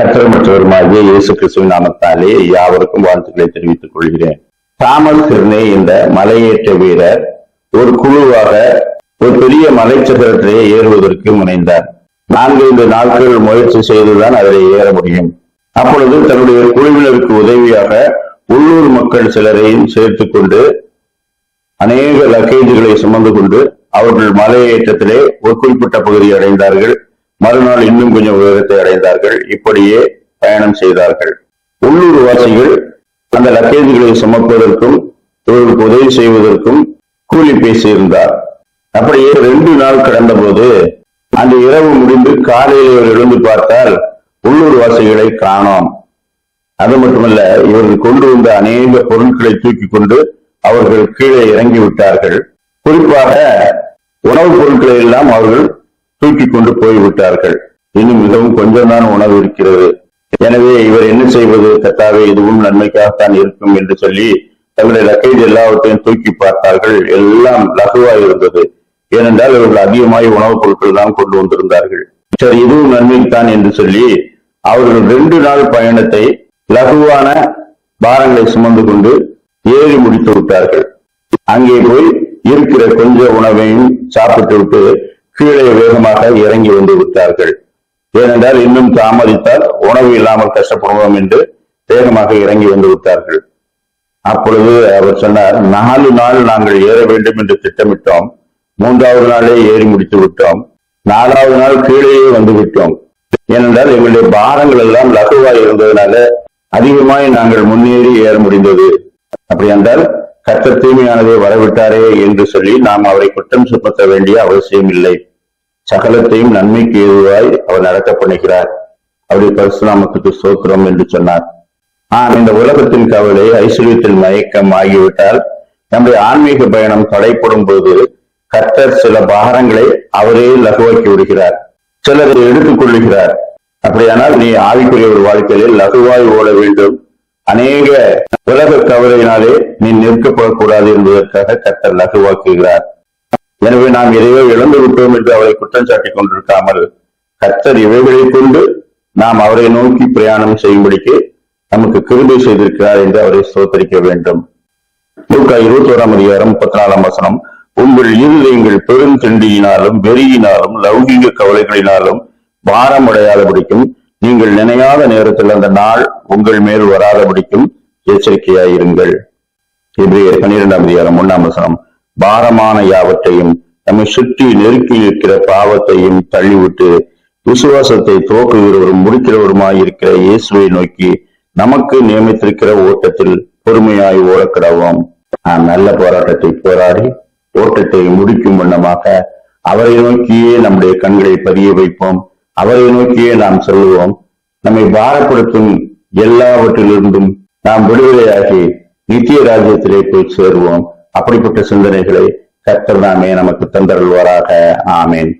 கர்த்தர் மற்றவருமாகிய இயேசு கிறிஸ்துவின் நாமத்தாலே யாவருக்கும் வாழ்த்துக்களை தெரிவித்துக் கொள்கிறேன். தாமல் சிறுனே இந்த மலையேற்ற வீரர் ஒரு குழுவாக ஒரு பெரிய மலைச்சிகரத்தை ஏறுவதற்கு முனைந்தார். நான்கைந்து நாட்கள் முயற்சி செய்துதான் அதில் ஏற முடியும். அப்பொழுது தன்னுடைய குழுவினருக்கு உதவியாக உள்ளூர் மக்கள் சிலரையும் சேர்த்து கொண்டு அநேக லக்கேஜுகளை சுமந்து கொண்டு அவர்கள் மலையேற்றத்திலே ஒரு குறிப்பிட்ட பகுதியை அடைந்தார்கள். மறுநாள் இன்னும் கொஞ்சம் உயரத்தை அடைந்தார்கள். இப்படியே பயணம் செய்தார்கள். உள்ளூர் வாசிகள் அந்த லக்கேஜ்களை சுமப்பதற்கும் இவர்களுக்கு உதவி செய்வதற்கும் கூலி பேசியிருந்தார். அப்படியே ரெண்டு நாள் கடந்த போது அந்த இரவு முடிந்து காலையில் இவர் எழுந்து பார்த்தால் உள்ளூர் வாசிகளை காணோம். அது மட்டுமல்ல இவர்கள் கொண்டு வந்த அநேக பொருட்களை தூக்கி கொண்டு அவர்கள் கீழே இறங்கி விட்டார்கள். குறிப்பாக உணவுப் பொருட்களை எல்லாம் அவர்கள் தூக்கி கொண்டு போய்விட்டார்கள். இன்னும் மிகவும் கொஞ்சம்தான் உணவு இருக்கிறது. எனவே இவர் என்ன செய்வது? கத்தாவே இதுவும் நன்மைக்காகத்தான் இருக்கும் என்று சொல்லி தங்களுடைய லக்கேஜ் எல்லாவற்றையும் தூக்கி பார்த்தார்கள். எல்லாம் லகுவாய் இருந்தது. ஏனென்றால் இவர்கள் அதிகமாய் உணவுப் பொருட்கள் தான் கொண்டு வந்திருந்தார்கள். சரி இதுவும் நன்மைத்தான் என்று சொல்லி அவர்கள் ரெண்டு நாள் பயணத்தை லகுவான பாரங்களை சுமந்து கொண்டு ஏறி முடித்து விட்டார்கள். அங்கே போய் இருக்கிற கொஞ்ச உணவையும் சாப்பிட்டு விட்டு கீழே வேகமாக இறங்கி வந்து விட்டார்கள். ஏனென்றால் இன்னும் தாமதித்தால் உணவு இல்லாமல் கஷ்டப்படுவோம் என்று வேகமாக இறங்கி வந்து விட்டார்கள். அப்பொழுது அவர் சொன்னார் நாலு நாள் நாங்கள் ஏற வேண்டும் என்று திட்டமிட்டோம். மூன்றாவது நாளே ஏறி முடித்து விட்டோம். நாலாவது நாள் கீழேயே வந்து விட்டோம். ஏனென்றால் எங்களுடைய பாரங்கள் எல்லாம் லகுவாய் இருந்ததுனால அதிகமாய் நாங்கள் முன்னேறி ஏற முடிந்தது. அப்படி என்றால் கத்த தூய்மையானதை வரவிட்டாரே என்று சொல்லி நாம் அவரை குற்றம் சுமத்த வேண்டிய அவசியம் இல்லை. சகலத்தையும் நன்மைக்கு ஏதுவாய் அவர் நடக்க பண்ணுகிறார். அவருடைய பரசுராமத்துக்கு சோத்திரம் என்று சொன்னார். ஆம் இந்த உலகத்தின் கவலை ஐஸ்வர்யத்தில் மயக்கம் ஆகிவிட்டால் நம்முடைய ஆன்மீக பயணம் தடைப்படும் போது கர்த்தர் சில பாரங்களை அவரே லகுவாக்கி விடுகிறார். சிலர் எடுத்துக் கொள்ளுகிறார். அப்படியானால் நீ ஆவிக்குரிய ஒரு வாழ்க்கையில் லகுவாய் ஓட வேண்டும். அநேக உலக கவலையினாலே நீ நிற்கப்படக்கூடாது என்பதற்காக கர்த்தர் லகுவாக்குகிறார். எனவே நாம் எதையோ இழந்து விட்டோம் என்று அவரை குற்றம் சாட்டிக் கொண்டிருக்காமல் கர்த்தர் இவைகளை கொண்டு நாம் அவரை நோக்கி பிரயாணம் செய்யும்படிக்கு நமக்கு கிருபை செய்திருக்கிறார் என்று அவரை ஸ்தோத்தரிக்க வேண்டும். லூக்கா இருபத்தி ஓராம் அதிகாரம் முப்பத்தி நாலாம் வசனம் உங்கள் இருதயங்கள் பெருந்திண்டியினாலும் வெறியினாலும் லௌகிக கவலைகளினாலும் பாரம் அடையாதபடிக்கும் நீங்கள் நினையாத நேரத்தில் அந்த நாள் உங்கள் மேல் வராதபடிக்கும் எச்சரிக்கையாயிருங்கள். எபிரேயர் பன்னிரெண்டாம் அதிகாரம் ஒன்னாம் வசனம். பாரமான யாவற்றையும் நம்மை சுற்றி நெருக்கி இருக்கிற பாவத்தையும் தள்ளிவிட்டு விசுவாசத்தை துவக்குகிறவரும் முடிக்கிறவருமாயிருக்கிற இயேசுவை நோக்கி நமக்கு நியமித்திருக்கிற ஓட்டத்தில் பொறுமையாய் ஓடக்கிடவும். நாம் நல்ல போராட்டத்தை போராடி ஓட்டத்தை முடிக்கும் வண்ணமாக அவரை நோக்கியே நம்முடைய கண்களை பதிய வைப்போம். அவரை நோக்கியே நாம் சொல்லுவோம். நம்மை பாரப்படுத்தும் எல்லாவற்றிலிருந்தும் நாம் விடுதலையாகி நித்திய ராஜ்யத்திலே போய் சேருவோம். அப்படிப்பட்ட சிந்தனைகளை கர்த்தர் நாமே நமக்கு தந்தருள்வாராக. ஆமேன்.